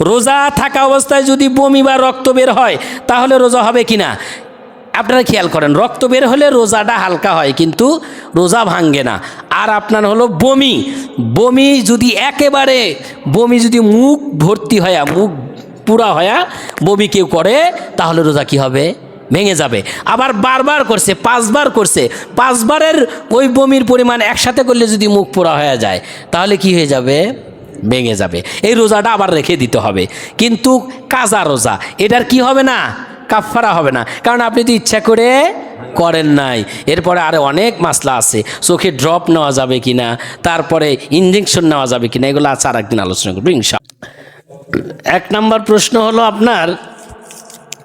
রোজা থাকা অবস্থায় যদি বমি বা রক্ত বের হয়, তাহলে রোজা হবে কি না আপনারা খেয়াল করেন, রক্ত বের হলে রোজাটা হালকা হয়, কিন্তু রোজা ভাঙ্গে না। আর আপনার হলো বমি। বমি যদি একেবারে, বমি যদি মুখ ভর্তি হয়া, মুখ পুরা হয়া বমি কেউ করে, তাহলে রোজা কি হবে? ভেঙে যাবে। আবার বারবার করছে, পাঁচবার করছে। পাঁচবারের ওই বমির পরিমাণ একসাথে করলে যদি মুখ পোড়া হয়ে যায়, তাহলে কি হয়ে যাবে? ভেঙে যাবে। এই রোজাটা আবার রেখে দিতে হবে। কিন্তু কাজা রোজা, এটার কি হবে না? কাফারা হবে না। কারণ আপনি তো ইচ্ছা করে করেন নাই। এরপরে আরও অনেক মাসলা আছে। চোখে ড্রপ নেওয়া যাবে কি না তারপরে ইঞ্জেকশন নেওয়া যাবে কি না এগুলো আছে আর একদিন আলোচনা করব ইনশা এক নম্বর প্রশ্ন হলো আপনার,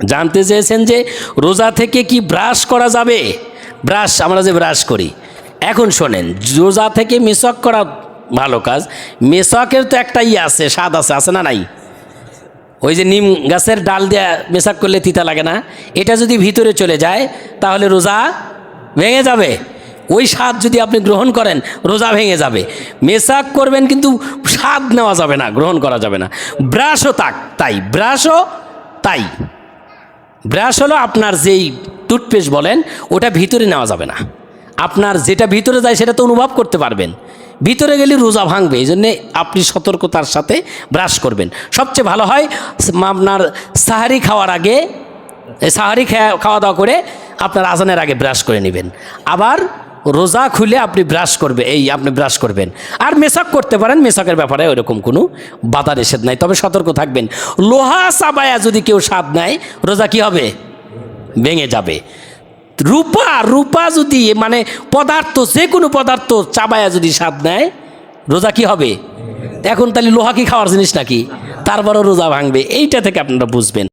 জানতে চেয়েছেন যে রোজা থেকে কি ব্রাশ করা যাবে? ব্রাশ, আমরা যে ব্রাশ করি। এখন শোনেন, রোজা থেকে মেসক করা ভালো কাজ। মেসকের তো একটা ইয়ে আছে, স্বাদ আছে আছে না নাই? ওই যে নিম গাছের ডাল দেয়া মেশাক করলে তিতা লাগে না। এটা যদি ভিতরে চলে যায়, তাহলে রোজা ভেঙে যাবে। ওই স্বাদ যদি আপনি গ্রহণ করেন, রোজা ভেঙে যাবে। মেশাক করবেন কিন্তু স্বাদ নেওয়া যাবে না, গ্রহণ করা যাবে না। ব্রাশও তাক, তাই, ব্রাশও তাই। ব্রাশ হলো আপনার যেই টুথপেস্ট বলেন, ওটা ভিতরে নেওয়া যাবে না। আপনার যেটা ভিতরে যায় সেটা তো অনুভব করতে পারবেন। ভিতরে গেলে রোজা ভাঙবে, এই জন্যে আপনি সতর্কতার সাথে ব্রাশ করবেন। সবচেয়ে ভালো হয় আপনার সাহারি খাওয়ার আগে, সাহারি খাওয়া দাওয়া করে আপনার আজানের আগে ব্রাশ করে নেবেন। আবার রোজা খুলে আপনি ব্রাশ করবে, এই আপনি ব্রাশ করবেন। আর মেশাক করতে পারেন, মেশাকের ব্যাপারে ওইরকম কোনো বাধা নিষেধ নাই। তবে সতর্ক থাকবেন। লোহা সাবায়া যদি কেউ স্বাদ নেয়, রোজা কি হবে? ভেঙে যাবে। রূপা রূপা যদি মানে পদার্থ যে কোনো পদার্থ চাবায়া যদি স্বাদ নেয়, রোজা কি হবে? এখন তাহলে লোহা কি খাওয়ার জিনিস নাকি? তারপরও রোজা ভাঙবে। এইটা থেকে আপনারা বুঝবেন।